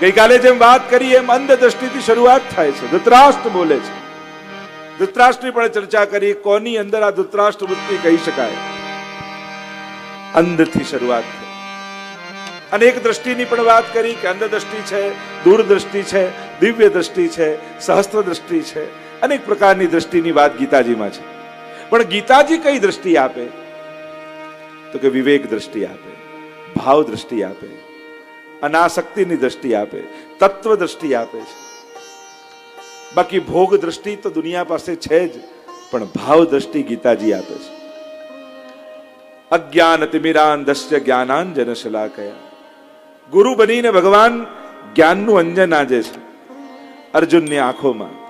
ગઈકાલે જેમ વાત કરી, એમ અંધ દ્રષ્ટિથી શરૂઆત થાય છે. ધૃતરાષ્ટ્ર બોલે છે. ધૃતરાષ્ટ્રની પણ ચર્ચા કરી, કોની અંદર આ ધૃતરાષ્ટ્ર વૃત્તિ કહી શકાય? અંધથી શરૂઆત થઈ. એક દ્રષ્ટિની પણ વાત કરી કે અંધ દ્રષ્ટિ છે, દૂરદ્રષ્ટિ છે દિવ્ય દ્રષ્ટિ છે સહસ્ત્ર દ્રષ્ટિ છે, અનેક પ્રકારની દ્રષ્ટિની વાત ગીતાજીમાં છે. પણ ગીતાજી કઈ દ્રષ્ટિ આપે? તો કે વિવેક દ્રષ્ટિ આપે, ભાવ દ્રષ્ટિ આપે અનાસક્તિની દ્રષ્ટિ આપે, તત્વ દ્રષ્ટિ આપે છે. બાકી ભોગ દ્રષ્ટિ તો દુનિયા પાસે છે જ, પણ ભાવ દ્રષ્ટિ ગીતાજી આપે છે. અજ્ઞાન તિમિરાન દસ્ય જ્ઞાનાંજન શલાકયા ગુરુ બનીને ભગવાન જ્ઞાનનું અંજન આજે છે, અર્જુનની આંખોમાં.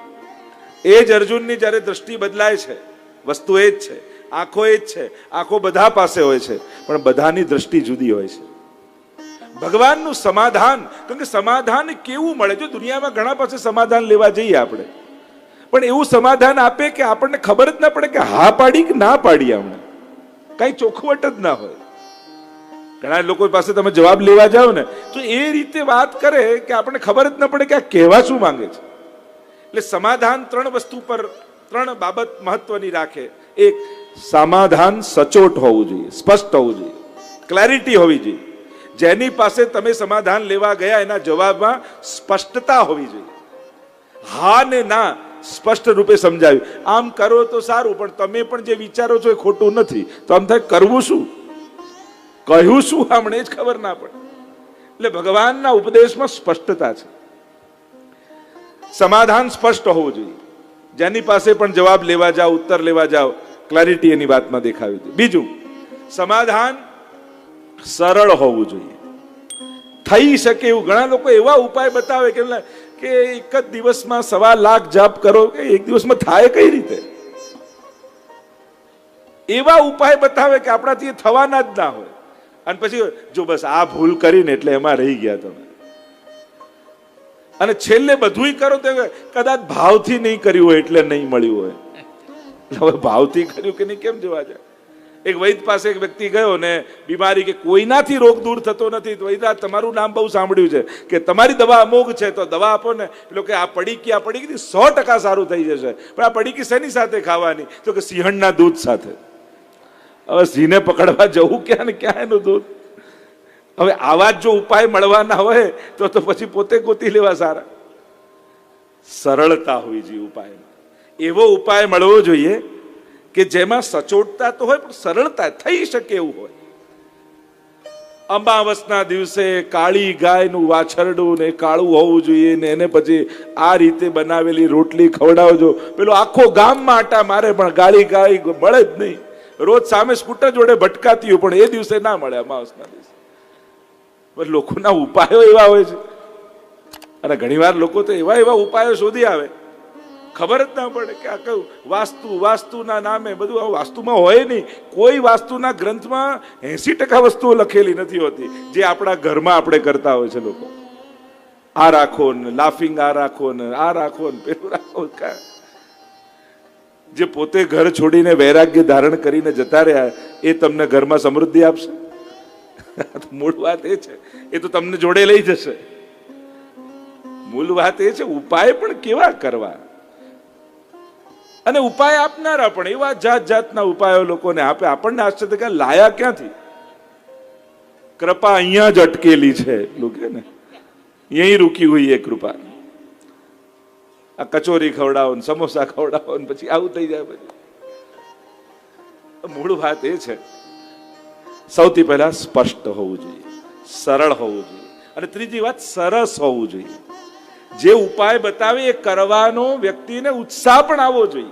એ જ અર્જુનની જ્યારે દ્રષ્ટિ બદલાય છે, વસ્તુ એ જ છે, આંખો એ જ છે, આંખો બધા પાસે હોય છે, પણ બધાની દ્રષ્ટિ જુદી હોય છે. ભગવાનનું સમાધાન, કારણ કે સમાધાન કેવું મળે? જો દુનિયામાં ઘણા પાસે સમાધાન લેવા જઈએ આપણે. પણ એવું સમાધાન આપે કે આપણને ખબર જ ના પડે કે હા પાડી કે ના પાડી આપણે. કઈ ચોખવટ જ ના હોય. ઘણા લોકો પાસે તમે જવાબ લેવા જાઓ ને, તો એ રીતે વાત કરે કે આપણને ખબર જ ન પડે કે આ કહેવા શું માંગે છે. એટલે સમાધાન ત્રણ વસ્તુ પર, ત્રણ બાબત મહત્વની રાખે. એક, સમાધાન સચોટ હોવું જોઈએ, સ્પષ્ટ હોવું જોઈએ, ક્લેરિટી હોવી જોઈએ. જેની પાસે તમે સમાધાન લેવા ગયા એના જવાબમાં સ્પષ્ટતા હોવી જોઈએ. હા ને ના સ્પષ્ટ રૂપે સમજાવ્યું આમ કરો તો સારું, પણ તમે પણ જે વિચારો છો એ ખોટું નથી. તો આમ થાય કરવું શું? કહ્યું શું? હમણે જ ખબર ના પડે. એટલે ભગવાનના ઉપદેશમાં સ્પષ્ટતા છે. સમાધાન સ્પષ્ટ હોવું જોઈએ. જેની પાસે પણ જવાબ લેવા જાઓ, ઉત્તર લેવા જાઓ ક્લેરિટી એની વાતમાં દેખાવી જોઈએ. બીજું, સમાધાન સરળ હોવું જોઈએ. થઈ શકે એવું ઘણા લોકો એવા ઉપાય બતાવે કે કે એક જ દિવસમાં સવા લાખ જાપ કરો, કે એક દિવસમાં થાય કઈ રીતે? એવા ઉપાય બતાવે કે આપણાથી થવાના જ ના હોય. અને પછી જો બસ આ ભૂલ કરીને એટલે એમાં રહી ગયા તમે. અને છેલ્લે બધુંય કરો તો કદાચ ભાવથી નહીં કર્યું હોય એટલે નહીં મળ્યું હોય. હવે ભાવથી કર્યું કે નહીં, કેમ જોવા જાય? એક વૈદ પાસે એક વ્યક્તિ ગયો ને બીમારી કે કોઈનાથી રોગ દૂર થતો નથી. વૈદા, તમારું નામ બહુ સાંભળ્યું છે કે તમારી દવા અમોઘ છે, તો દવા આપો ને. પેલો કે આ પડીકી આ પડીકી સો ટકા સારું થઈ જશે. પણ આ પડીકી શેની સાથે ખાવાની? તો કે સિંહણના દૂધ સાથે. હવે સિંહને પકડવા જવું ક્યાં ને ક્યાં એનું દૂધ? હવે આવા જ જો ઉપાય મળવાના હોય, તો તો પછી પોતે ગોતી લેવા સારા. સરળતા હોવી જોઈએ ઉપાયમાં. એવો ઉપાય મળવો જોઈએ કે જેમાં સચોટતા તો હોય, પણ સરળતા થઈ શકે એવું હોય. અમાવસના દિવસે કાળી ગાયનું વાછરડું ને કાળું હોવું જોઈએ ને એને પછી આ રીતે બનાવેલી રોટલી ખવડાવજો. પેલો આખો ગામમાં આટા મારે, પણ ગાળી ગાય મળે જ નહીં. રોજ સામે સ્કૂટર જોડે ભટકાતી હોય, પણ એ દિવસે ના મળે અમાવસના દિવસે. લોકોના ઉપાયો એવા હોય છે. અને ઘણીવાર લોકો તો એવા એવા ઉપાયો શોધી આવે ખબર જ ના પડે કે આ કયું વાસ્તુ, વાસ્તુના નામે બધું આ વાસ્તુમાં હોય નહીં. કોઈ વાસ્તુના ગ્રંથમાં એસી ટકા વસ્તુઓ લખેલી નથી હોતી, જે આપણા ઘરમાં આપણે કરતા હોય છે લોકો. આ રાખો ને, લાફિંગ આ રાખો ને, આ રાખો ને, પેલું રાખો જે પોતે ઘર છોડીને વૈરાગ્ય ધારણ કરીને જતા રહ્યા, એ તમને ઘરમાં સમૃદ્ધિ આપશે? મૂળ વાત એ છે. એ તો તમને જોડે લઈ જશે. મૂળ વાત એ છે, ઉપાય પણ કેવા કરવા? અને ઉપાય આપનારા પણ, એવા જાત જાતના ઉપાયો લોકોને આપે. આપણને આશ્ચર્ય કે લાયા ક્યાંથી? કૃપા અહીંયા જ અટકેલી છે એટલું ને. અહીં રૂકી હોય એ કૃપા. આ કચોરી ખવડાવો ને સમોસા ખવડાવો ને પછી આવું થઈ જાય પછી. મૂળ વાત એ છે, સૌથી પહેલા સ્પષ્ટ હોવું જોઈએ, સરળ હોવું જોઈએ. અને ત્રીજી વાત, સરસ હોવું જોઈએ. જે ઉપાય બતાવે એ કરવાનો વ્યક્તિને ઉત્સાહ પણ આવવો જોઈએ.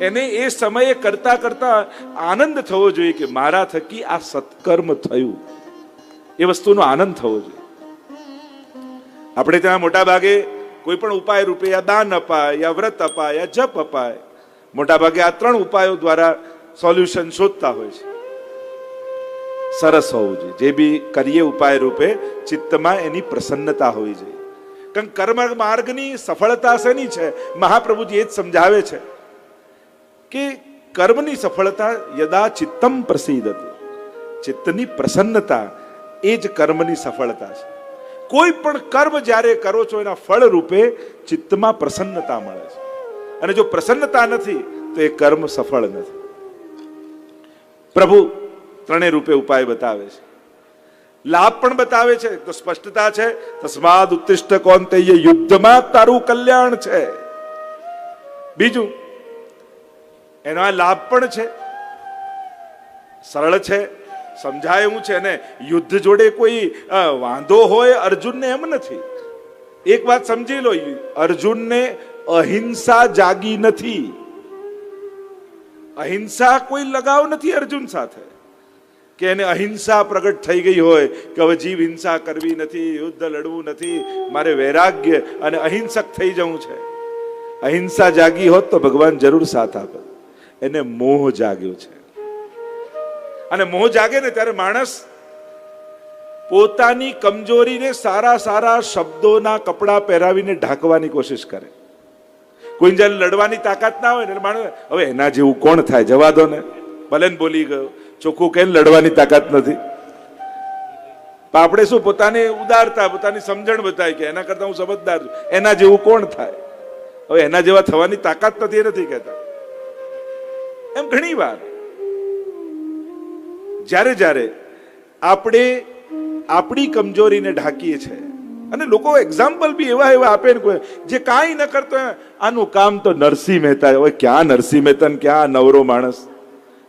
એને એ સમયે કરતા કરતા આનંદ થવો જોઈએ કે મારા થકી આ સત્કર્મ થયું. એ વસ્તુનો આનંદ થવો જોઈએ. આપણે ત્યાં મોટા ભાગે કોઈ પણ ઉપાય રૂપે યા દાન અપાય, યા વ્રત અપાય, યા જપ અપાય મોટા ભાગે આ ત્રણ ઉપાયો દ્વારા સોલ્યુશન શોધતા હોય છે. સરસ હોવું જોઈએ. જે બી કરીએ ઉપાય રૂપે ચિત્તમાં એની પ્રસન્નતા હોવી જોઈએ. કારણ કર્મ માર્ગની સફળતા શેની છે? મહાપ્રભુજી એ જ સમજાવે છે કે કર્મની સફળતા યદા ચિત્તમ પ્રસિદ્ધ ચિત્તની પ્રસન્નતા એ જ કર્મની સફળતા છે. કોઈ પણ કર્મ જ્યારે કરો છો એના ફળ રૂપે ચિત્તમાં પ્રસન્નતા મળે છે. અને જો પ્રસન્નતા નથી, તો એ કર્મ સફળ નથી. પ્રભુ ત્રણેય રૂપે ઉપાય બતાવે છે. લાભ પણ બતાવે છે, તો સ્પષ્ટતા છે, તસ્માદ ઉત્તિષ્ઠ તે યુદ્ધમાં તારું કલ્યાણ છે. બીજું, એનો આ લાભ પણ છે. સરળ છે, સમજાય એવું છે ને, યુદ્ધ જોડે કોઈ વાંધો હોય અર્જુનને એમ નથી. એક વાત સમજી લો, અર્જુનને અહિંસા જાગી નથી. અહિંસા કોઈ લગાવ નથી અર્જુન સાથે. કે એને અહિંસા પ્રગટ થઈ ગઈ હોય કે હવે જીવ હિંસા કરવી નથી, યુદ્ધ લડવું નથી, મારે વૈરાગ્ય અને અહિંસક થઈ જવું છે. અહિંસા જાગી હોત તો ભગવાન જરૂર સાથ આપે. એને મોહ જાગ્યો છે. અને મોહ જાગે ને ત્યારે માણસ પોતાની કમજોરીને સારા સારા શબ્દોના કપડાં પહેરાવીને ઢાંકવાની કોશિશ કરે. કોઈ જ્યારે લડવાની તાકાત ના હોય ને એટલે માણસ, હવે એના જેવું કોણ થાય? જવા દો ને. ભલે બોલી ગયો. ચોખ્ખું કેમ લડવાની તાકાત નથી? પણ આપણે શું પોતાની ઉદારતા, પોતાની સમજણ બતાવી કે એના કરતા હું સમજદાર છું. એના જેવું કોણ થાય? હવે એના જેવા થવાની તાકાત નથી એ નથી કહેતા. એમ ઘણી વાર. જ્યારે જ્યારે આપણે આપણી કમજોરીને ઢાંકીએ છીએ અને લોકો એક્ઝામ્પલ બી એવા એવા આપે ને જે કાંઈ ન કરતો, આનું કામ તો નરસિંહ મહેતા હોય ક્યાં નરસિંહ મહેતા ક્યાં નવરો માણસ?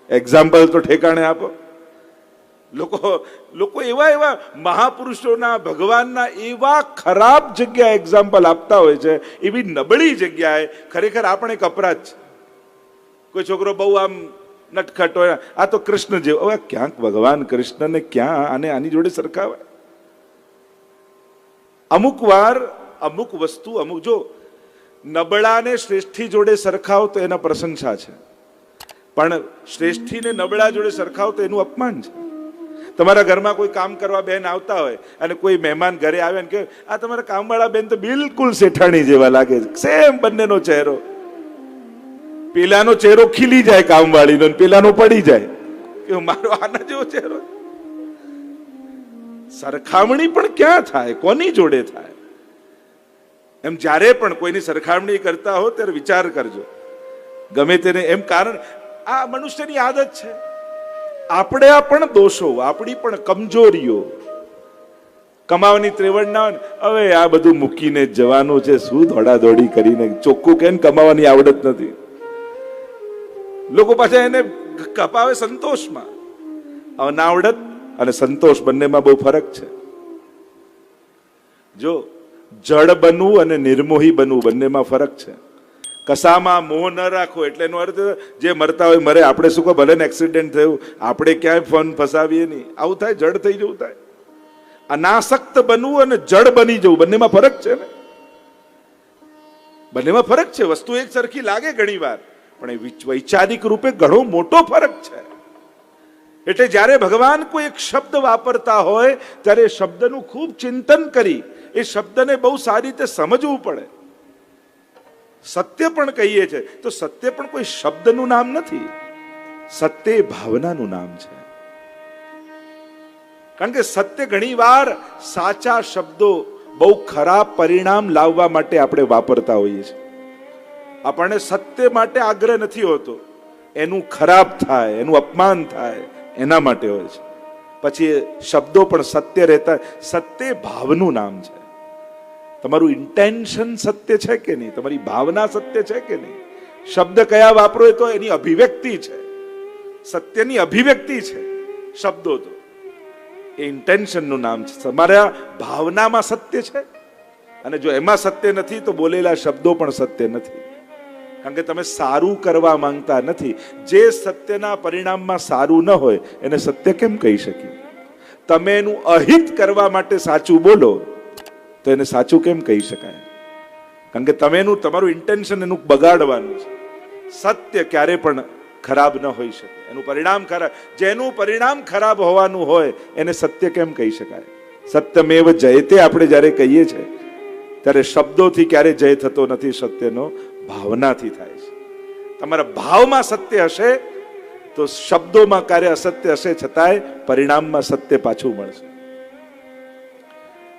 એક્ઝામ્પલ તો ઠેકાણે આપો. લોકો લોકો એવા એવા મહાપુરુષોના, ભગવાનના એવા ખરાબ જગ્યા એક્ઝામ્પલ આપતા હોય છે, એવી નબળી જગ્યાએ ખરેખર આપણે એક અપરાધ છે. કોઈ છોકરો બહુ આમ નટખટ હોય, આ તો કૃષ્ણ જેવો, હવે ક્યાંક ભગવાન કૃષ્ણને ક્યાં આને આની જોડે સરખાવાય અમુક વાર, અમુક વસ્તુ, અમુક, જો નબળાને શ્રેષ્ઠી જોડે સરખાવ તો એના પ્રશંસા છે. પણ શ્રેષ્ઠીને નબળા જોડે સરખાવ તો એનું અપમાન છે. તમારા ઘરમાં કોઈ કામ કરવા બેન આવતા હોય અને કોઈ મહેમાન ઘરે આવે ને કે આ તમારા કામવાળા બેન તો બિલકુલ શેઠાણી જેવા લાગે છે. સેમ બંનેનો ચહેરો. પેલાનો ચહેરો ખીલી જાય કામવાળીનો પેલાનો પડી જાય. કે મારો આના જેવો ચહેરો સરખામણી પણ ક્યાં થાય? કોની જોડે થાય? એમ જ્યારે પણ કોઈની સરખામણી કરતા હો ત્યારે વિચાર કરજો. ગમે તેને એમ કારણ આ મનુષ્યની આદત છે. આપણે આ પણ દોષો, આપણી પણ કમજોરીઓ. કમાવાની ત્રેવડ ના હવે આ બધું મૂકીને જવાનું છે, શું દોડાદોડી કરીને ચોખ્ખું કેમ કમાવાની આવડત નથી. લોકો પાછા એને કપાવે સંતોષમાં. અનાવડત અને સંતોષ બંનેમાં બહુ ફરક છે. જો જડ બનવું અને નિર્મોહી બનવું બંનેમાં ફરક છે. કસામાં મોહ ન રાખો એટલે એનો અર્થ જે મરતા હોય મરે. આપણે શું કહો, ભલે ને એક્સિડન્ટ થયું, આપણે ક્યાંય ફોન ફસાવીએ નહીં. આવું થાય, જડ થઈ જવું થાય. અનાસક્ત બનવું અને જડ બની જવું, બંનેમાં ફરક છે ને? બંનેમાં ફરક છે. વસ્તુ એક સરખી લાગે ઘણી વાર, પણ એ વિચ- વૈચારિક રૂપે ઘણો મોટો ફરક છે. એટલે જ્યારે ભગવાન કોઈ એક શબ્દ વાપરતા હોય, ત્યારે એ શબ્દનું ખૂબ ચિંતન કરી, એ શબ્દને બહુ સારી રીતે સમજવું પડે. સત્ય પણ કહીએ છે, તો સત્ય પણ કોઈ શબ્દનું નામ નથી. સત્ય ભાવનાનું નામ છે. કારણ કે સત્ય ઘણીવાર સાચા શબ્દો બહુ ખરાબ પરિણામ લાવવા માટે આપણે વાપરતા હોઈએ છીએ. આપણને સત્ય માટે આગ્રહ નથી હોતો. એનું ખરાબ થાય, એનું અપમાન થાય, એના માટે હોય છે. પછી શબ્દો પણ સત્ય રહેતા, સત્ય ભાવનું નામ છે. તમારું ઇન્ટેન્શન સત્ય છે કે નહીં? તમારી ભાવના સત્ય છે કે નહીં? શબ્દ કયા વાપરો તો એની અભિવ્યક્તિ છે. સત્યની અભિવ્યક્તિ છે શબ્દો તો. એ ઇન્ટેન્શનનું નામ છે. તમારા ભાવનામાં સત્ય છે? અને જો એમાં સત્ય નથી તો બોલેલા શબ્દો પણ સત્ય નથી. કારણ કે તમે સારું કરવા માંગતા નથી. જે સત્યના પરિણામમાં સારું ન હોય, એને સત્ય કેમ કહી શકીએ? તમે એનું અહિત કરવા માટે સાચું બોલો. તો એને સાચું કેમ કહી શકાય? કારણ કે તમે એનું તમારું ઇન્ટેન્શન એનું બગાડવાનું છે. સત્ય ક્યારે પણ ખરાબ ન હોઈ શકે. એનું પરિણામ ખરાબ જેનું પરિણામ ખરાબ હોવાનું હોય, એને સત્ય કેમ કહી શકાય? સત્યમેવ જયતે આપણે જ્યારે કહીએ છીએ ત્યારે શબ્દોથી ક્યારે જય થતો નથી, સત્યનો ભાવનાથી થાય છે. તમારા ભાવમાં સત્ય હશે, તો શબ્દોમાં કાર્ય અસત્ય હશે છતાંય પરિણામમાં સત્ય પાછું મળશે.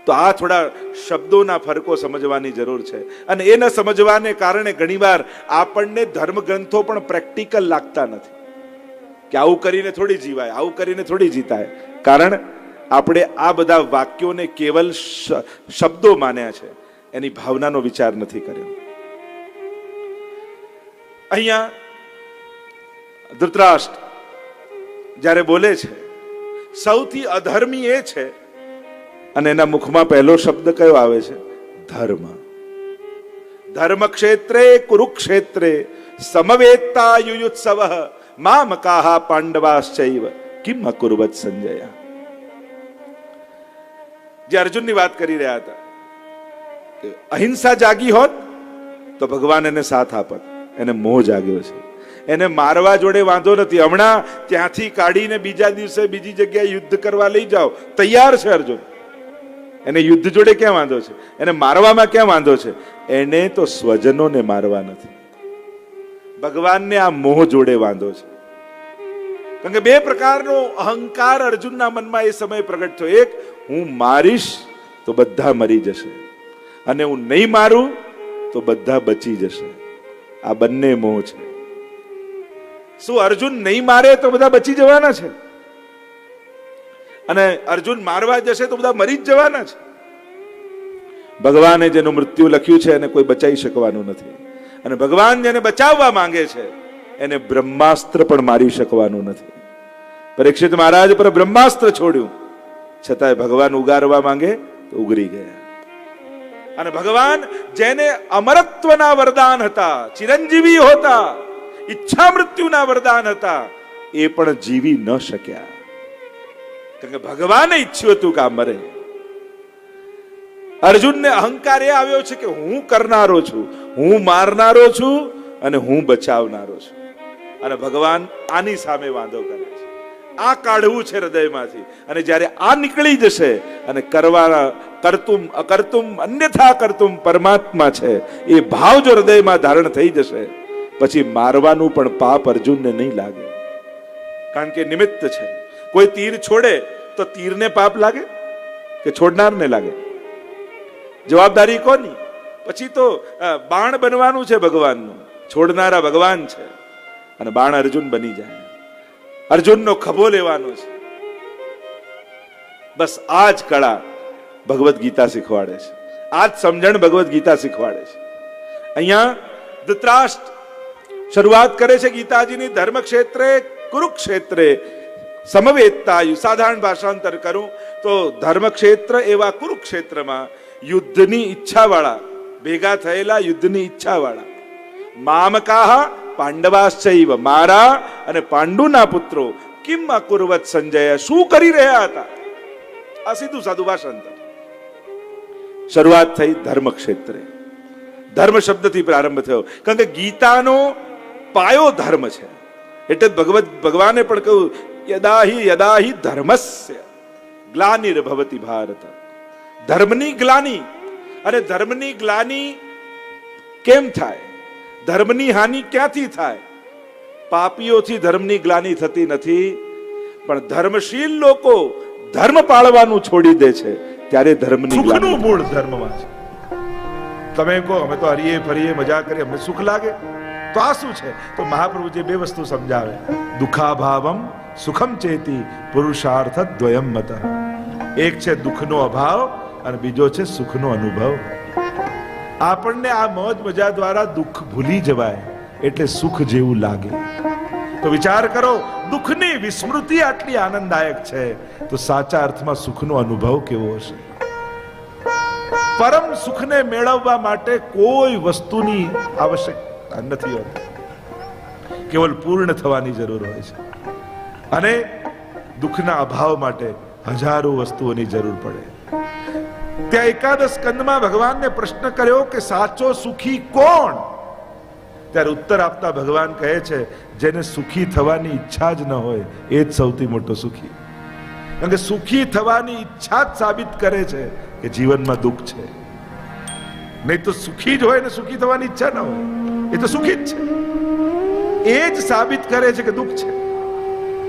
તો આ થોડા શબ્દોના ફરકો સમજવાની જરૂર છે. અને એ ન સમજવાને કારણે ઘણીવાર આપણને ધર્મગ્રંથો પણ પ્રેક્ટિકલ લાગતા નથી. કે આવું કરીને થોડી જીવાય, આવું કરીને થોડી જીતાય. કારણ આપણે આ બધા વાક્યોને કેવલ શબ્દો માન્યા છે. એની ભાવનાનો વિચાર નથી કર્યો. અહીંયા ધૃતરાષ્ટ્ર જ્યારે બોલે છે, સૌથી અધર્મી એ છે અને એના મુખમાં પહેલો શબ્દ કયો આવે છે? ધર્મ. ધર્મ ક્ષેત્રે કુરુક્ષેત્રે સમવેત્તા યુયુત્સવ મામકાહ પાંડવાશ્ચૈવ. કિમ અકુર્વત સંજય? જે અર્જુનની વાત કરી રહ્યા હતા અહિંસા જાગી હોત તો ભગવાન એને સાથ આપત. એને મોહ જાગ્યો છે. એને મારવા જોડે વાંધો નથી. હમણાં ત્યાંથી કાઢીને બીજા દિવસે બીજી જગ્યાએ યુદ્ધ કરવા લઈ જાઓ. તૈયાર છે અર્જુન. એને યુદ્ધ જોડે ક્યાં વાંધો છે? એને મારવામાં ક્યાં વાંધો છે? એને તો સ્વજનોને મારવા નથી. ભગવાનને આ મોહ જોડે વાંધો છે. કારણ કે બે પ્રકારનો અહંકાર અર્જુનના મનમાં એ સમયે પ્રગટ થયો. એક, હું મારીશ તો બધા મરી જશે. અને હું નહીં મારું તો બધા બચી જશે. આ બંને મોહ છે. શું અર્જુન નહીં મારે તો બધા બચી જવાના છે? અને અર્જુન મારવા જશે તો બધા મરી જ જવાના છે. ભગવાને જેનું મૃત્યુ લખ્યું છે એને કોઈ બચાવી શકવાનું નથી. અને ભગવાન જેને બચાવવા માંગે છે, એને બ્રહ્માસ્ત્ર પણ મારી શકવાનું નથી. પરીક્ષિત મહારાજ પર બ્રહ્માસ્ત્ર છોડ્યું. છતાંય ભગવાન ઉગારવા માંગે તો ઉગરી ગયા. અને ભગવાન જેને અમરત્વના વરદાન હતા, ચિરંજીવી હોતા ઈચ્છા મૃત્યુના વરદાન હતા, એ પણ જીવી ન શક્યા. કારણ ભગવાને ઈચ્છ્યું હતું કે આ મરે. અર્જુનને અહંકાર એ આવ્યો છે કે હું કરનારો છું, હું મારનારો છું અને હું બચાવનારો છું. અને ભગવાન આની સામે વાંધો કરે છે. આ કાઢવું છે હૃદયમાંથી. અને જ્યારે આ નીકળી જશે અને કરવાના કરતુમ, અકર્તુમ, અન્યથા કરતુમ પરમાત્મા છે, એ ભાવ જો હૃદયમાં ધારણ થઈ જશે, પછી મારવાનું પણ પાપ અર્જુનને નહીં લાગે. કારણ કે નિમિત્ત છે. કોઈ તીર છોડે તો તીરને પાપ લાગે કે છોડનારને લાગે? જવાબદારી કોની? પછી તો બાણ બનવાનું છે ભગવાનનું. છોડનારા ભગવાન છે. અને બાણ અર્જુન બની જાય. અર્જુનનો ખભો લેવાનો છે. બસ આ જ કળા ભગવદ્ ગીતા શીખવાડે છે. આ જ સમજણ ભગવદ્ ગીતા શીખવાડે છે. અહીંયા ધૃતરાષ્ટ્ર શરૂઆત કરે છે ગીતાજીની ધર્મ ક્ષેત્રે કુરુક્ષેત્રે સમવેતતાયુ, સાધારણ ભાષાંતર કરું, તો ધર્મક્ષેત્ર એવા કુરુક્ષેત્રમાં યુદ્ધની ઈચ્છાવાળા, ભેગા થયેલા યુદ્ધની ઈચ્છાવાળા, મામકાહ પાંડવાશ્ચૈવ, મારા અને પાંડુના પુત્રો કિમ અકુર્વત સંજય શું કરી રહ્યા હતા? આ સીધું સાધુ ભાષાંતર. શરૂઆત થઈ ધર્મ ક્ષેત્રે ધર્મ શબ્દથી પ્રારંભ થયો. કારણ કે ગીતાનો પાયો ધર્મ છે. એટલે ભગવત, ભગવાને પણ કહ્યું યદાહી યદાહી ધર્મસ્ય ગ્લાનિર્ભવતી ભારત ધર્મની ગ્લાની અને ધર્મની ગ્લાની કેમ થાય ધર્મની હાનિ ક્યાંથી થાય પાપીઓથી ધર્મની ગ્લાની થતી નથી પણ ધર્મશીલ લોકો ધર્મ પાળવાનું છોડી દે છે ત્યારે ધર્મની સુખનું મૂળ ધર્મમાં છે તમે કહો અમે તો હરીએ ફરીએ મજા કરીએ અમને સુખ લાગે તો આ શું છે? તો મહાપ્રભુ જે બે વસ્તુ સમજાવે. દુઃખાભાવમ સુખમ ચેતી પુરુષાર્થ દ્વયમ મત. એક છે દુઃખનો અભાવ અને બીજો છે સુખનો અનુભવ. આપણને આ મોજ મજા દ્વારા દુઃખ ભૂલી જવાય એટલે સુખ જેવું લાગે. તો વિચાર કરો, દુઃખની વિસ્મૃતિ આટલી આનંદદાયક છે, તો સાચા અર્થમાં સુખનો અનુભવ કેવો હશે? પરમ સુખને મેળવવા માટે કોઈ વસ્તુની આવશ્યકતા નથી હોતી. કેવલ પૂર્ણ થવાની જરૂર હોય છે. અને દુઃખના અભાવ માટે હજારો વસ્તુઓની જરૂર પડે. ત્યાં એકાદશ કંદમાં ભગવાનને પ્રશ્ન કર્યો કે સાચો સુખી કોણ? ત્યારે ઉત્તર આપતા ભગવાન કહે છે, જેને સુખી થવાની ઈચ્છા જ ન હોય, એ જ સૌથી મોટો સુખી. કારણ કે સુખી થવાની ઈચ્છા જ સાબિત કરે છે કે જીવનમાં દુઃખ છે. નહીં તો સુખી જ હોય ને સુખી થવાની ઈચ્છા ન હોય. એ તો સુખી જ છે. એ જ સાબિત કરે છે કે દુઃખ છે.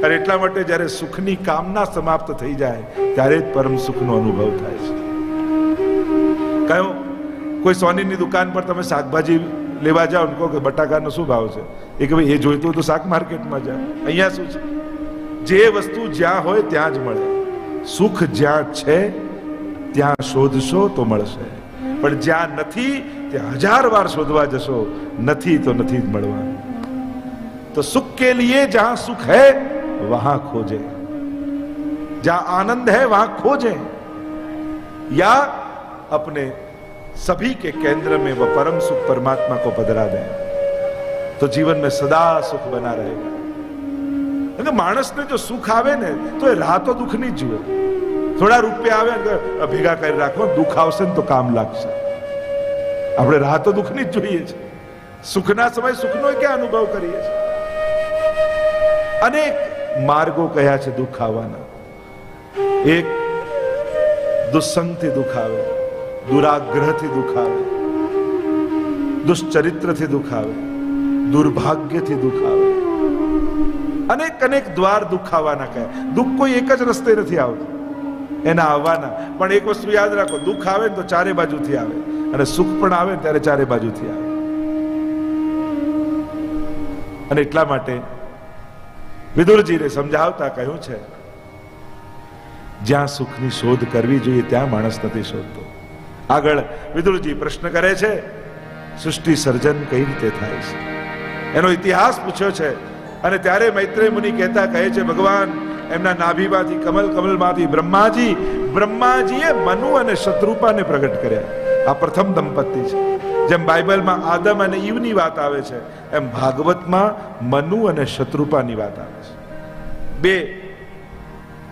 અને એટલા માટે જ્યારે સુખની કામના સમાપ્ત થઈ જાય, ત્યારે જ પરમ સુખનો અનુભવ થાય છે. કયો કોઈ સોનીની દુકાન પર તમે શાકભાજી લેવા જાઓ કહો કે બટાકાનો શું ભાવ છે? એ કે, ભાઈ, એ જોઈતું તો શાક માર્કેટમાં જાઓ. અહીંયા શું છે? જે વસ્તુ જ્યાં હોય ત્યાં જ મળે. સુખ જ્યાં છે, ત્યાં શોધશો તો મળશે. પણ જ્યાં નથી, ત્યાં હજાર વાર શોધવા જશો. નથી તો નથી જ મળવાનું. તો સુખ કે લીએ, જ્યાં સુખ હૈ वहां खोजे जहां आनंद है वहां खोजे या अपने सभी के केंद्र में वह परम सुख परमात्मा को पधरा दें तो जीवन में सदा सुख बना रहेगा એટલે માણસને જો સુખ આવે ને તો એ રાહ તો દુઃખની જ જુએ થોડા રૂપિયા આવે ને તો ભેગા કરી રાખો દુઃખ આવશે ને તો કામ લાગશે આપણે રાહ તો દુઃખની જ જોઈએ છે સુખના સમય સુખનો ક્યાં અનુભવ કરીએ છીએ અનેક માર્ગો કયા છે દુઃખ આવવાના? એક દુસંગથી આવે, દુરાગ્રહથી દુઃખ આવે, દુશ્ચરિત્રથી દુઃખ આવે, દુર્ભાગ્યથી દુઃખ આવે. અનેક અનેક દ્વાર દુઃખ આવવાના કહે. દુઃખ કોઈ એક જ રસ્તે નથી આવતું. એના આવવાના. પણ એક વસ્તુ યાદ રાખો, દુઃખ આવે ને તો ચારે બાજુથી આવે. અને સુખ પણ આવે ત્યારે ચારે બાજુથી આવે. અને એટલા માટે વિદુરજીને સમજાવતા કહ્યું છે, જ્યાં સુખની શોધ કરવી જોઈએ, ત્યાં માણસ નથી શોધતો. આગળ વિદુરજી પ્રશ્ન કરે છે, સૃષ્ટિ સર્જન કઈ રીતે થાય છે? એનો ઇતિહાસ પૂછ્યો છે અને ત્યારે મૈત્રેય મુનિ કહેતા કહે છે, ભગવાન, એમના નાભીમાંથી કમલ કમલમાંથી બ્રહ્માજી, બ્રહ્માજીએ મનુ અને શત્રુપાને પ્રગટ કર્યા. આ પ્રથમ દંપતી છે. જેમ બાઇબલમાં આદમ અને ઈવની વાત આવે છે, એમ ભાગવતમાં મનુ અને શત્રુપાની વાત આવે છે. બે,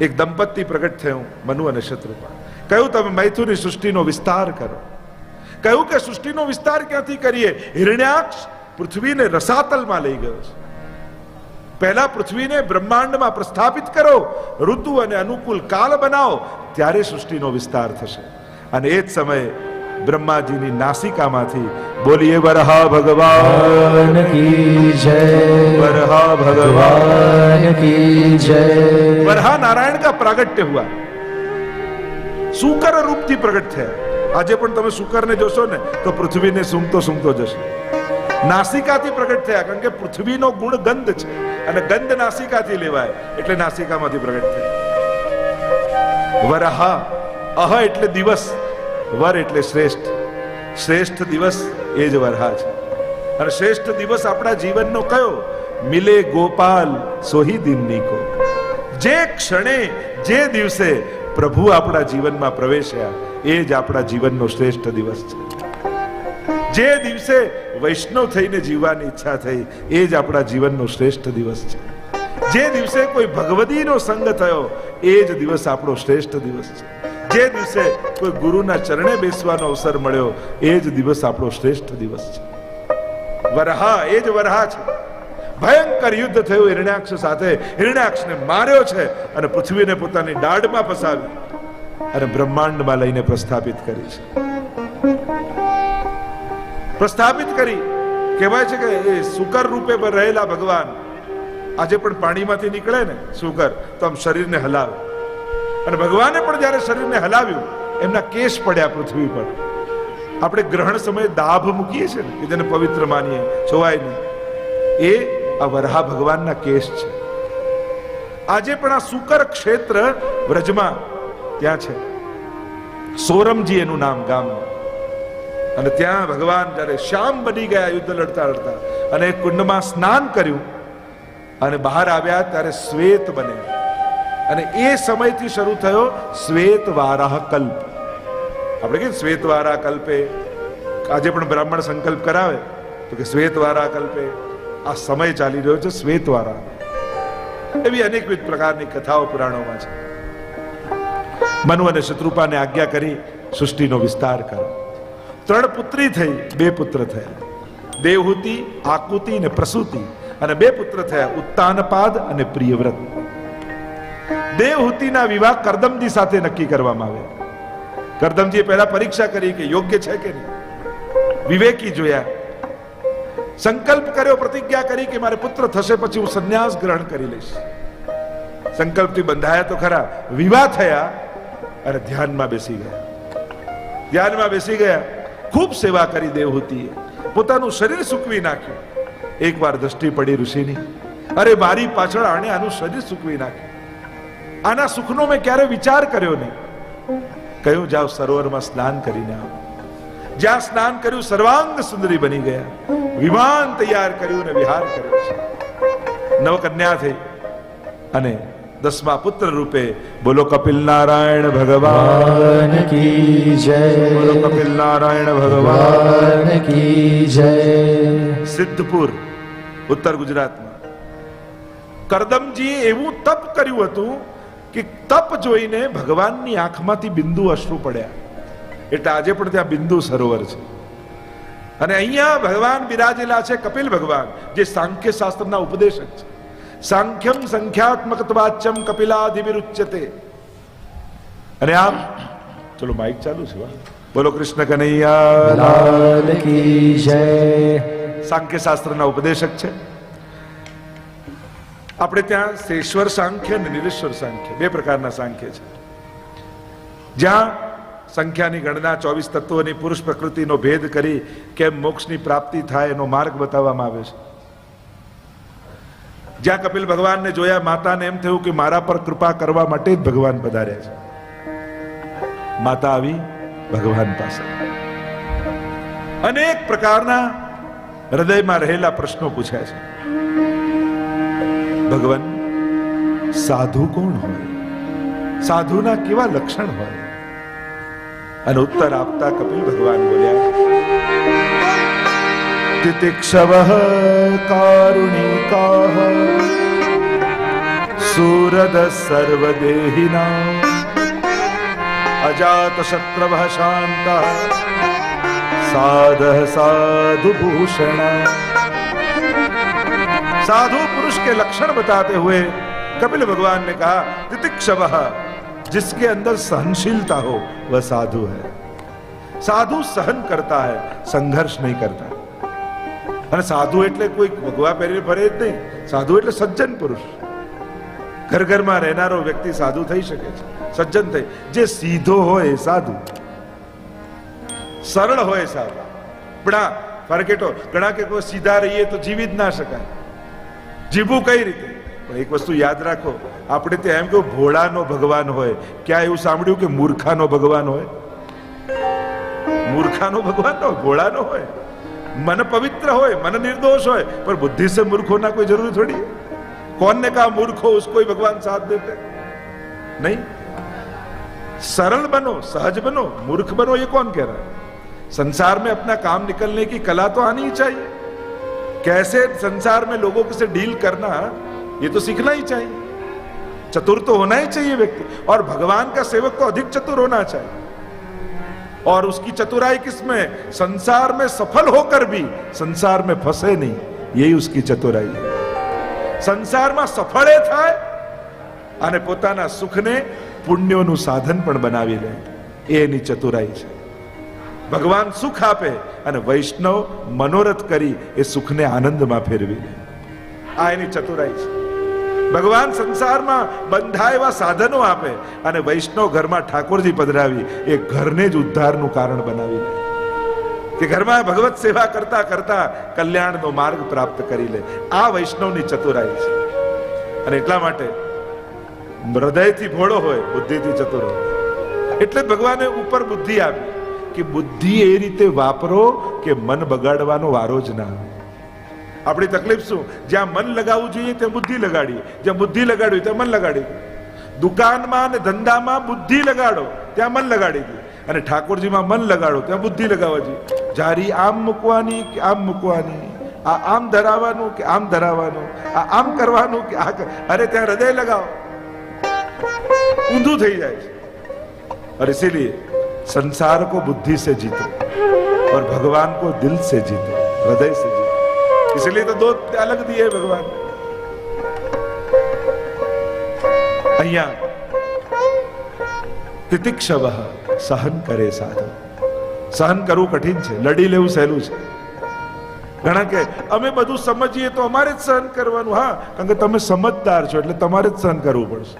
એક દંપતી પ્રગટ થયું, મનુ અને શત્રુપા. કહ્યું, તમે મૈથુની સૃષ્ટિનો વિસ્તાર કરો. કહ્યું કે, સૃષ્ટિનો વિસ્તાર ક્યાંથી કરીએ? હિરણ્યાક્ષ પૃથ્વીને રસાતલમાં લઈ ગયો છે. પહેલા પૃથ્વીને બ્રહ્માંડમાં પ્રસ્થાપિત કરો, ઋતુ અને અનુકૂળ કાળ બનાવો, ત્યારે સૃષ્ટિનો વિસ્તાર થશે. અને એ જ સમયે બ્રહ્માજીની નાસિકામાંથી બોલીએ વરહા ભગવાન કી જય? વરહા ભગવાન. કી જય? વરહા નારાયણ કા પ્રાગટ્ય હુઆ? સુકર રૂપથી પ્રગટ થયા. આજે પણ તમે સુકરને જોશો ને તો પૃથ્વીને સુમતો સુમતો જશે. નાસિકાથી પ્રગટ થયા કારણ કે પૃથ્વીનો ગુણ ગંધ છે. અને ગંધ નાસિકાથી લેવાય એટલે નાસિકામાંથી પ્રગટ થયા. વરહા અહ એટલે દિવસ. વર એટલે શ્રેષ્ઠ. શ્રેષ્ઠ દિવસ એ જ વરહા છે. અને શ્રેષ્ઠ દિવસ આપણા જીવનનો કયો? મિલે ગોપાલ સોહી દિનની કો. જે ક્ષણે, જે દિવસે પ્રભુ આપણા જીવનમાં પ્રવેશ્યા, એ જ આપણા જીવનનો શ્રેષ્ઠ દિવસ છે. જે દિવસે વૈષ્ણવ થઈને જીવવાની ઈચ્છા થઈ, એ જ આપણા જીવનનો શ્રેષ્ઠ દિવસ છે. જે દિવસે કોઈ ભગવદીનો સંગ થયો, એ જ દિવસ આપણો શ્રેષ્ઠ દિવસ છે. જે દિવસે કોઈ ગુરુના ચરણે બેસવાનો અવસર મળ્યો, એ જ દિવસ આપણો શ્રેષ્ઠ દિવસ છે. વરહા, એ જ વરહા છે. ભયંકર યુદ્ધ થયું હિરણ્યાક્ષ સાથે. હિરણ્યાક્ષને માર્યો છે અને પૃથ્વીને પોતાની દાઢમાં ફસાવી અને બ્રહ્માંડમાં લઈને પ્રસ્થાપિત કરી છે. પ્રસ્થાપિત કરી. કહેવાય છે કે એ સુકર રૂપે રહેલા ભગવાન. આજે પણ પાણીમાંથી નીકળે ને સુકર, તો આમ શરીરને હલાવે. અને ભગવાને પણ જ્યારે શરીરને હલાવ્યું, એમના કેશ પડ્યા પૃથ્વી પર. આપણે ગ્રહણ સમયે દાભ મૂકીએ છીએ ને, કે જેને પવિત્ર માનીએ, છોવાય નહીં. એ આ વરહા ભગવાનના કેશ છે. આજે પણ આ સુકર ક્ષેત્ર વ્રજમાં ત્યાં છે. સોરમજી એનું નામ ગામનું. અને ત્યાં ભગવાન જ્યારે શ્યામ બની ગયા યુદ્ધ લડતા લડતા અને કુંડમાં સ્નાન કર્યું અને બહાર આવ્યા ત્યારે શ્વેત બન્યા. અને એ સમયથી શરૂ થયો શ્વેતવારાહ કલ્પ. આપણે કે શ્વેતવારા કલ્પે આજે પણ બ્રાહ્મણ સંકલ્પ કરાવે? તો કે શ્વેતવારા કલ્પે આ સમય ચાલી રહ્યો છે શ્વેતવારા. એવી અનેકવિધ પ્રકારની કથાઓ પુરાણોમાં છે. મનુ અને શત્રુપાને આજ્ઞા કરી સૃષ્ટિનો વિસ્તાર કરો. ત્રણ પુત્રી થઈ, બે પુત્ર થયા. દેવહૂતિ, આકુતિ અને પ્રસૂતિ. અને બે પુત્ર થયા, ઉત્તાનપાદ અને પ્રિયવ્રત. દેવહૂતિના વિવાહ કરદમજી સાથે નક્કી કરવામાં આવે. કરદમજીએ પહેલા પરીક્ષા કરી કે યોગ્ય છે કે નહીં. વિવેકી જોયા. સંકલ્પ કર્યો, પ્રતિજ્ઞા કરી કે મારે પુત્ર થશે પછી હું સંન્યાસ ગ્રહણ કરી લઈશ. સંકલ્પથી બંધાયા તો ખરા. વિવાહ થયા અને ધ્યાનમાં બેસી ગયા. ધ્યાનમાં બેસી ગયા. ખૂબ સેવા કરી દેવહૂતિએ. પોતાનું શરીર સૂકવી નાખ્યું. એકવાર દ્રષ્ટિ પડી ઋષિની. અરે, મારી પાછળ આણે આનું શરીર સૂકવી નાખ્યું. આના સુખનો મેં ક્યારે વિચાર કર્યો નહીં. કહ્યું, જાઓ સરોવરમાં સ્નાન કરીને આવો. જ્યાં સ્નાન કર્યું, સર્વાંગ સુંદરી બની ગયા. વિમાન તૈયાર કર્યું અને વિહાર કર્યો છે. નવકન્યા થઈ અને દસમા પુત્ર રૂપે બોલો, કપિલ નારાયણ ભગવાન કી જય. બોલો, કપિલ નારાયણ ભગવાન કી જય. સિદ્ધપુર, ઉત્તર ગુજરાતમાં. કરદમજીએ એવું તપ કર્યું હતું કે તપ જોઈને ભગવાનની આંખમાંથી બિંદુ અશ્રુ પડ્યા. એટલે આજે પણ ત્યાં બિંદુ સરોવર છે. અને અહીંયા ભગવાન બિરાજેલા છે કપિલ ભગવાન જે સાંખ્ય શાસ્ત્રના ઉપદેશક છે. સાંખ્યમ સંખ્યાત્મકત્વાચ્યમ કપિલાધિવિરુચ્યતે અને આમ ચલો માઇક ચાલુ છે. બોલો કૃષ્ણ કનૈયા. લાલ કી જય. સાંખ્ય શાસ્ત્રના ઉપદેશક છે. આપણે ત્યાં શેશ્વર સાંખ્ય અને નિરેશ્વર સાંખ્ય, બે પ્રકારના સાંખ્ય છે. જ્યાં સંખ્યાની ગણના ચોવીસ તત્વોની પુરુષ પ્રકૃતિનો ભેદ કરી કેમ મોક્ષની પ્રાપ્તિ થાય એનો માર્ગ બતાવવામાં આવે છે. જ્યાં કપિલ ભગવાનને જોયા માતાને એમ થયું કે મારા પર કૃપા કરવા માટે જ ભગવાન પધાર્યા છે. માતા આવી ભગવાન પાસે. અનેક પ્રકારના હૃદયમાં રહેલા પ્રશ્નો પૂછ્યા છે. भगवान, साधु कोण हो साधु ना के लक्षण हो उत्तर आपता कपिल भगवान बोलिया तितिक्षव कारुणिका, सूरद सर्वदेहिना अजात शत्रु शांत साध साधु भूषण साधु पुरुष के लक्षण बताते हुए कपिल भगवान ने कहा तितिक्षव जिसके अंदर सहनशीलता हो वह साधु है साधु सहन करता है संघर्ष नहीं करता અને સાધુ એટલે કોઈ ભગવા પહેરી ફરે જ નહીં સાધુ એટલે સજ્જન પુરુષ ઘર ઘરમાં રહેનારો વ્યક્તિ સાધુ થઈ શકે છે સજ્જન થઈ જે સીધો હોય એ સાધુ સરળ હોય સાધુ પણ આ ફરક એટલો ઘણા કે કોઈ સીધા રહીએ તો જીવી જ ના શકાય જીવવું કઈ રીતે પણ એક વસ્તુ યાદ રાખો આપણે ત્યાં એમ કહ્યું ભોળાનો ભગવાન હોય ક્યાં એવું સાંભળ્યું કે મૂર્ખાનો ભગવાન હોય મૂર્ખાનો ભગવાન નો ભોળાનો હોય મન પવિત્ર હોય મન નિર્દોષ હોય पर बुद्धि से मूर्ख होना कोई जरूरी थोड़ी है कौन ने कहा मूर्ख हो उसको ही भगवान साथ देते नहीं सरल बनो सहज बनो मूर्ख बनो ये कौन कह रहा है संसार में अपना काम निकलने की कला तो आनी ही चाहिए कैसे संसार में लोगों से डील करना ये तो सीखना ही चाहिए चतुर तो होना ही चाहिए व्यक्ति और भगवान का सेवक तो अधिक चतुर होना चाहिए और उसकी चतुराई किसमें संसार में सफल होकर भी संसार में फंसे नहीं यही उसकी चतुराई है સંસારમાં સફળ એ થાય અને પોતાના સુખને પુણ્યોનું સાધન પણ બનાવી લે એ એની ચતુરાઈ છે ભગવાન સુખ આપે અને વૈષ્ણવ મનોરથ કરી એ સુખને આનંદમાં ફેરવી. આ એની ચતુરાઈ છે. ભગવાન સંસારમાં બંધાય એવા સાધનો આપે અને વૈષ્ણવ ઘરમાં ઠાકોરજી પધરાવી એ ઘરને જ ઉદ્ધારનું કારણ બનાવી લે કે ઘરમાં ભગવત સેવા કરતા કરતા કલ્યાણનો માર્ગ પ્રાપ્ત કરી લે. આ વૈષ્ણવની ચતુરાઈ છે. અને એટલા માટે હૃદયથી ભોળો હોય, બુદ્ધિથી ચતુર હોય. એટલે ભગવાને ઉપર બુદ્ધિ આપી. કે બુદ્ધિ એ રીતે વાપરો કે મન બગાડવાનો વારો જ ના આવે. આપણી તકલીફ શું? જ્યાં મન લગાવવું જોઈએ ત્યાં બુદ્ધિ લગાડી જ્યાં બુદ્ધિ લગાડવી ત્યાં મન લગાડી દુકાનમાં અને ધંધામાં બુદ્ધિ લગાડો, ત્યાં મન લગાડી દઈએ અને ઠાકોરજીમાં મન લગાડો, ત્યાં બુદ્ધિ લગાવવા જોઈએ. જારી આમ મૂકવાની કે આમ મૂકવાની? આ આમ ધરાવવાનું કે આમ ધરાવવાનું? આ આમ કરવાનું કે આ અરે ત્યાં હૃદય લગાવો. ઊંધું થઈ જાય છે. અરે ઇસીલીએ संसार को बुद्धि से जीतो और भगवान को दिल से जीतो हृदय से जीतो इसलिए तो दो अलग दिए भगवान અહીંયા તિતિક્ષવ સહન કરે સાધુ સહન કરવું કઠિન છે લડી લેવું સહેલું છે ઘણા કે અમે બધું સમજીએ તો અમારે જ સહન કરવાનું હા કારણ કે તમે સમજદાર છો એટલે તમારે જ સહન કરવું પડશે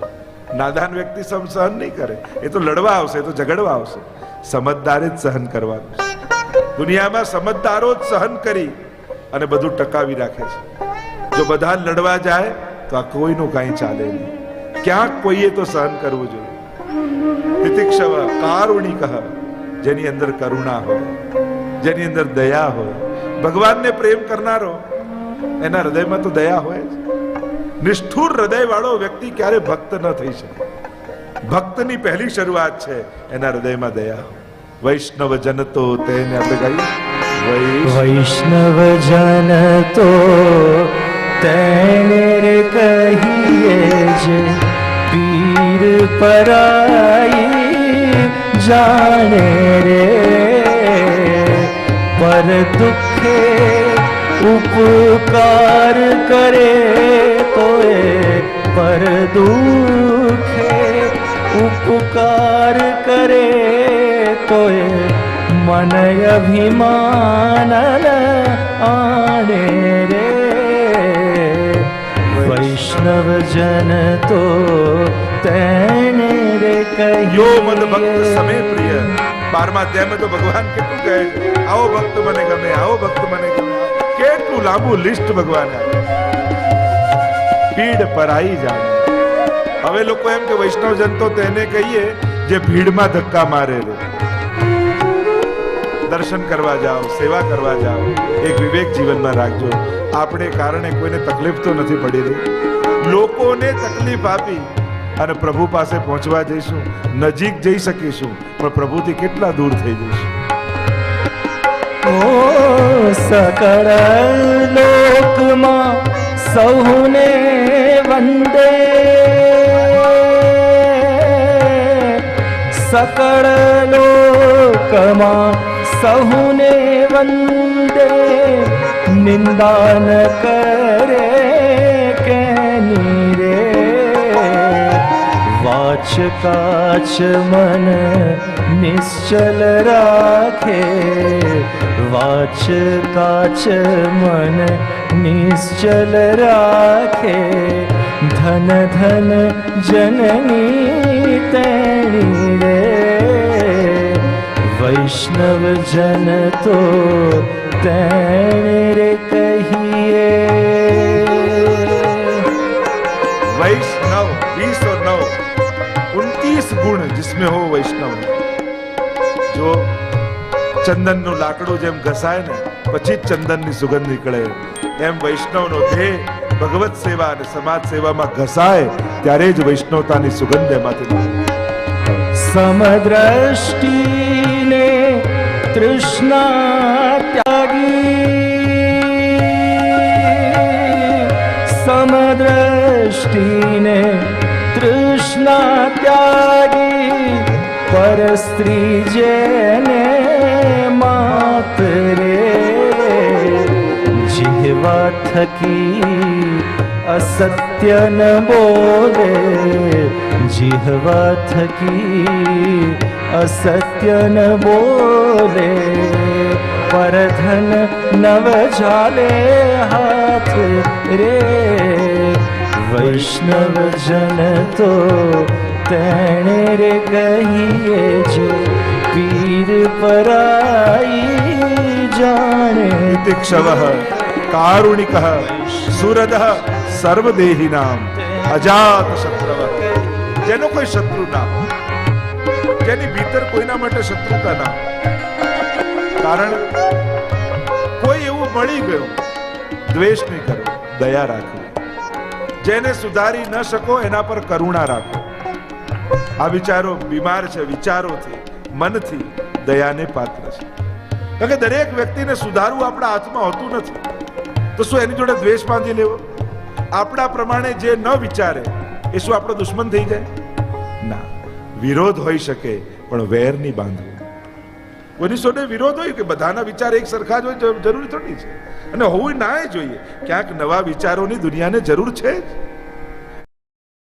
નાદાન વ્યક્તિ સમ સહન નહીં કરે. એ તો લડવા આવશે, એ તો ઝઘડવા આવશે. સમજદારે જ સહન કરવાનું દુનિયામાં સમજદારો જ સહન કરી અને બધું ટકાવી રાખે છે. જો બધા લડવા જાય, તો આ કોઈનું કાંઈ ચાલે નહીં. ક્યાંક કોઈએ તો સહન કરવું જોઈએ. તિતિક્ષવ કહ જેની અંદર કરુણા હોય, જેની અંદર દયા હોય. ભગવાનને પ્રેમ કરનારો, એના હૃદયમાં તો દયા હોય જ. નિષ્ઠુર હૃદય વાળો વ્યક્તિ ક્યારે ભક્ત ન થઈ શકે. ભક્તની પહેલી શરૂઆત છે, એના હૃદયમાં દયા. વૈષ્ણવ જન તો તેને આપણે ગાઈએ. વૈષ્ણવ જન તો તેને કહીએ જે પીર પરાઈ જાણે રે. પર દુખે ઉપકાર કરે. તોય પર દુખે ઉપકાર કરે તોય મન અભિમાન આણે રે વૈષ્ણવ જન તો તેને રે યો મદ ભક્ત કહીએ સમે પ્રિય બારમા અધ્યાયમાં તો ભગવાન કેટલું કહે છે આવો ભક્ત મને ગમે આવો ભક્ત મને ગમે કેટલું લાંબુ લિસ્ટ ભગવાન પીડ પરાઈ જાણે હવે લોકો એમ કે વૈષ્ણવજન તો તેને કહીએ જે ભીડમાં ધક્કા મારે રે. દર્શન કરવા જાઓ, સેવા કરવા જાઓ, એક વિવેક જીવનમાં રાખજો. આપણે કારણે કોઈને તકલીફ તો નથી પડી રહી લોકોને તકલીફ આપી અને પ્રભુ પાસે પહોંચવા જઈશું. નજીક જઈ શકીશું, પણ પ્રભુથી કેટલા દૂર થઈ જઈશું? સકળ લોકમાં સૌને વંદે. સકળ લોકમાં સૌને વંદે. નિંદાન કરે કેની રે વાચ કાચ મન નિશ્ચલ રાખે. વાચ કાચ મન નિશ્ચલ રાખે ધન ધન જનની તેણી રે વૈષ્ણવ જન તો તેણે રે કહીએ वैष्णव बीस और नौ उनतीस गुण जिसमें हो वैष्णव જો ચંદનનું લાકડું જેમ ઘસાય ને પછી જ ચંદનની સુગંધ નીકળે. એમ વૈષ્ણવનો દેહ ભગવત સેવા અને સમાજ સેવામાં ઘસાય, ત્યારે જ વૈષ્ણવતાની સુગંધ એમાંથી સમદ્રષ્ટિને તૃષ્ણા ત્યાગી. સમદ્રષ્ટિને તૃષ્ણા ત્યાગી. પર સ્ત્રી જેને જીહવા થકી અસત્ય ન બોલે જીહવા થકી અસત્ય ન બોલે પરધન નવ જાલે હાથ રે વૈષ્ણવ જન તો તેણે રે કહીએ જે પીર પરાઈ જાણે તિતિક્ષવ કારુણિક સુરદ સર્વદેહિનામ અજાત શત્રવ જેનો કોઈ શત્રુ ના જેની ભીતર કોઈના માટે શત્રુતા ના. કારણ કોઈ એવું મળી ગયું, દ્વેષ નહીં કરો, દયા રાખો. જેને સુધારી ન શકો, એના પર કરુણા રાખો. આ વિચારો બીમાર છે, વિચારોથી, મનથી દયાને પાત્ર છે. કારણ કે દરેક વ્યક્તિને સુધારવું આપણા હાથમાં હોતું નથી. તો શું એની જોડે દ્વેષ બાંધી લેવો? આપણા પ્રમાણે જે ન વિચારે, એ શું આપણો દુશ્મન થઈ જાય? ના, વિરોધ હોઈ શકે, પણ વેર નહીં બાંધવું. કોઈની જોડે વિરોધ હોય કે બધાના વિચાર એક સરખા જ હોય, જરૂરી થોડી છે. અને હોવું ના જોઈએ, ક્યાંક નવા વિચારોની દુનિયાને જરૂર છે જ.